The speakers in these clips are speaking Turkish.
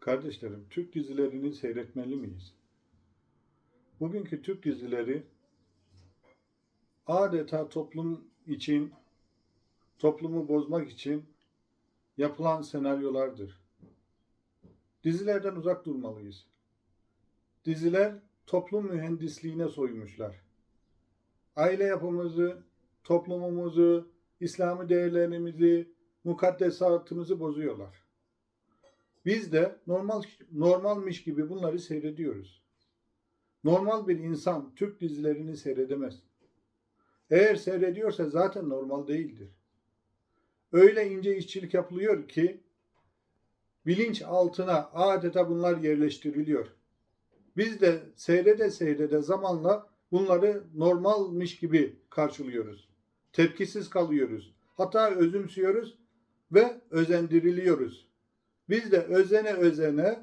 Kardeşlerim, Türk dizilerini seyretmeli miyiz? Bugünkü Türk dizileri adeta toplum için, toplumu bozmak için yapılan senaryolardır. Dizilerden uzak durmalıyız. Diziler toplum mühendisliğine soymuşlar. Aile yapımızı, toplumumuzu, İslami değerlerimizi, mukaddesatımızı bozuyorlar. Biz de normal normalmiş gibi bunları seyrediyoruz. Normal bir insan Türk dizilerini seyredemez. Eğer seyrediyorsa zaten normal değildir. Öyle ince işçilik yapılıyor ki bilinç altına adeta bunlar yerleştiriliyor. Biz de seyrede seyrede zamanla bunları normalmiş gibi karşılıyoruz. Tepkisiz kalıyoruz. Hatta özümsüyoruz ve özendiriliyoruz. Biz de özene özene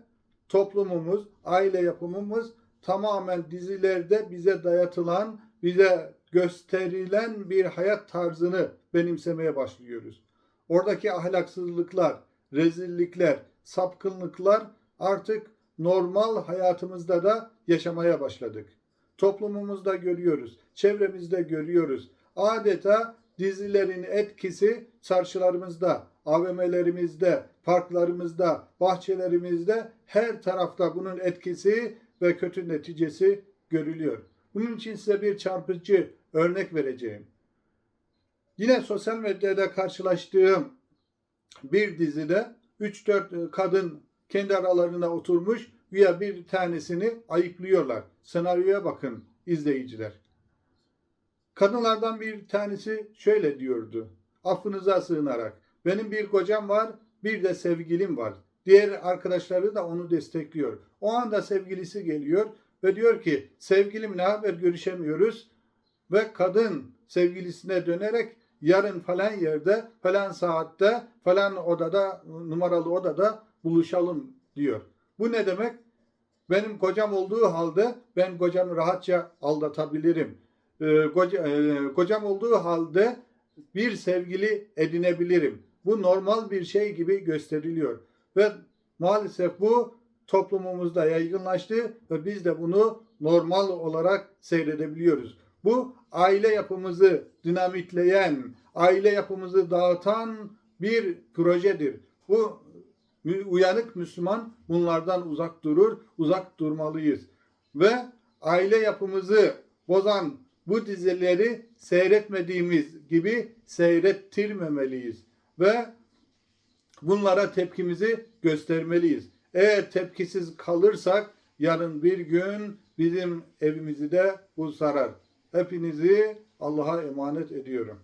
toplumumuz, aile yapımımız tamamen dizilerde bize dayatılan, bize gösterilen bir hayat tarzını benimsemeye başlıyoruz. Oradaki ahlaksızlıklar, rezillikler, sapkınlıklar artık normal hayatımızda da yaşamaya başladık. Toplumumuzda görüyoruz, çevremizde görüyoruz. Adeta dizilerin etkisi çarşılarımızda, AVM'lerimizde, parklarımızda, bahçelerimizde her tarafta bunun etkisi ve kötü neticesi görülüyor. Bunun için size bir çarpıcı örnek vereceğim. Yine sosyal medyada karşılaştığım bir dizide 3-4 kadın kendi aralarına oturmuş güya bir tanesini ayıplıyorlar. Senaryoya bakın izleyiciler. Kadınlardan bir tanesi şöyle diyordu. Affınıza sığınarak. Benim bir kocam var, bir de sevgilim var. Diğer arkadaşları da onu destekliyor. O anda sevgilisi geliyor ve diyor ki sevgilim ne haber görüşemiyoruz. Ve kadın sevgilisine dönerek yarın falan yerde, falan saatte, falan odada, numaralı odada buluşalım diyor. Bu ne demek? Benim kocam olduğu halde ben kocamı rahatça aldatabilirim. Ee, koca, e, kocam olduğu halde bir sevgili edinebilirim. Bu normal bir şey gibi gösteriliyor. Ve maalesef bu toplumumuzda yaygınlaştı ve biz de bunu normal olarak seyredebiliyoruz. Bu aile yapımızı dinamitleyen, aile yapımızı dağıtan bir projedir. Bu uyanık Müslüman bunlardan uzak durur, uzak durmalıyız. Ve aile yapımızı bozan bu dizileri seyretmediğimiz gibi seyrettirmemeliyiz. Ve bunlara tepkimizi göstermeliyiz. Eğer tepkisiz kalırsak yarın bir gün bizim evimizi de bu sarar. Hepinizi Allah'a emanet ediyorum.